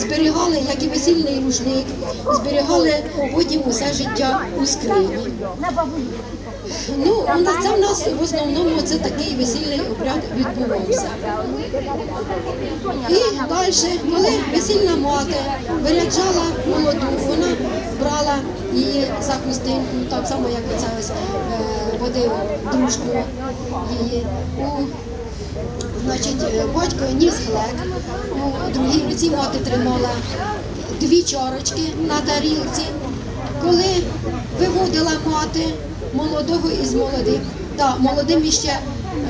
зберігали, як і весільний рушник, зберігали потім усе життя у скрині. Ну, це в нас в основному це такий весільний обряд відбувався. І далі, коли весільна мати виряджала молоду, вона брала її за хустинку, так само, як оце ось е, водив дружку її. Значить, е, батько ніс глек, у другій руці мати тримала дві чарочки на тарілці. Коли виводила мати молодого із молодим, да, молодим іще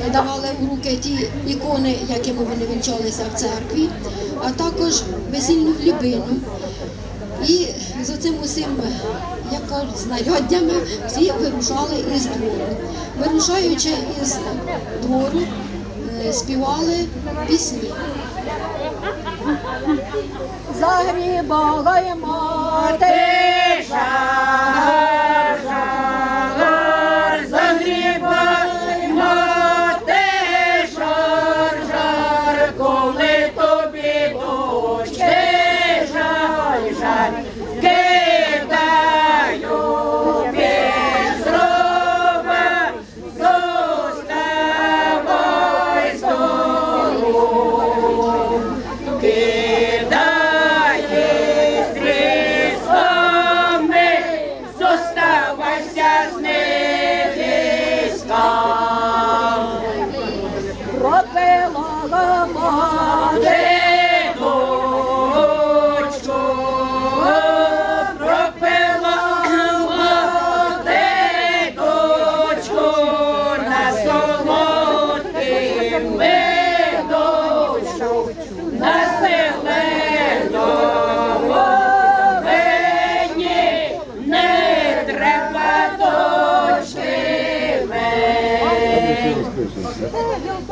е, давали у руки ті ікони, якими вони вінчалися в церкві, а також весільну хлібину. І з оцим усім, як знаряддями всі вирушали із двору. Вирушаючи із двору, е, співали пісні. Загрібаємо тиша,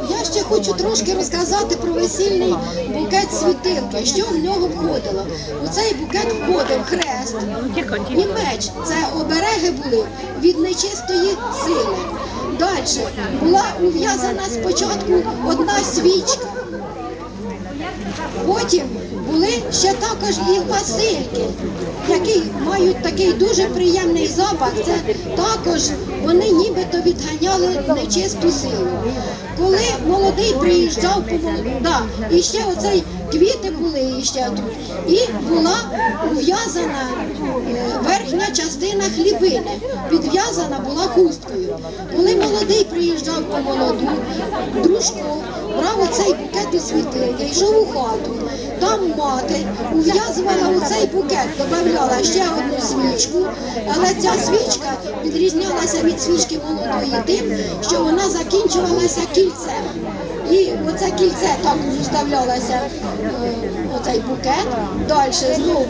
Я ще хочу трошки розказати про весільний букет світилки. Що в нього входило? У цей букет входив хрест і меч. Це обереги були від нечистої сили. Далі була ув'язана спочатку одна свічка. Потім були ще також і васильки, які мають такий дуже приємний запах. Це також вони нібито відганяли нечисту силу. Коли молодий приїжджав по да, і ще оцей квіти були і ще тут, і була ув'язана е, верхня частина хлібини, підв'язана була хусткою. Коли молодий приїжджав по молоду, дружко брав оцей букет у світилки, йшов у хату. Там мати ув'язувала у цей букет, додавала ще одну свічку, але ця свічка відрізнялася від свічки молодої тим, що вона закінчувалася кільцем. І оце кільце також вставлялося е, оцей букет. Далі знову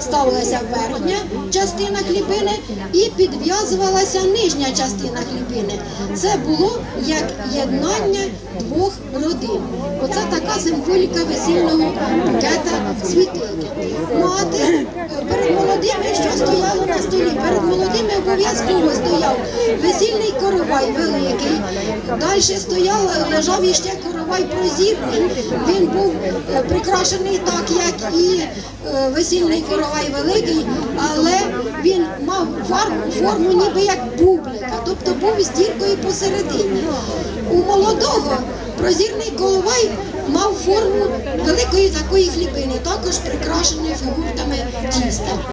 ставилася верхня частина хлібини і підв'язувалася нижня частина хлібини. Це було як єднання двох родин. Оце така символіка весільного букета світилки. Мати е, перед молодими, що стояло на столі, перед молодими обов'язково стояв весільний коровай великий. Далі стояв, лежав іще коровай прозірний. Він був е, прикрашений так, як і е, весільний коровай великий, але він мав форму ніби як бублика, тобто був з діркою посередині. У молодого прозірний коловай мав форму великої такої хлібини, також прикрашеної фігурками тіста.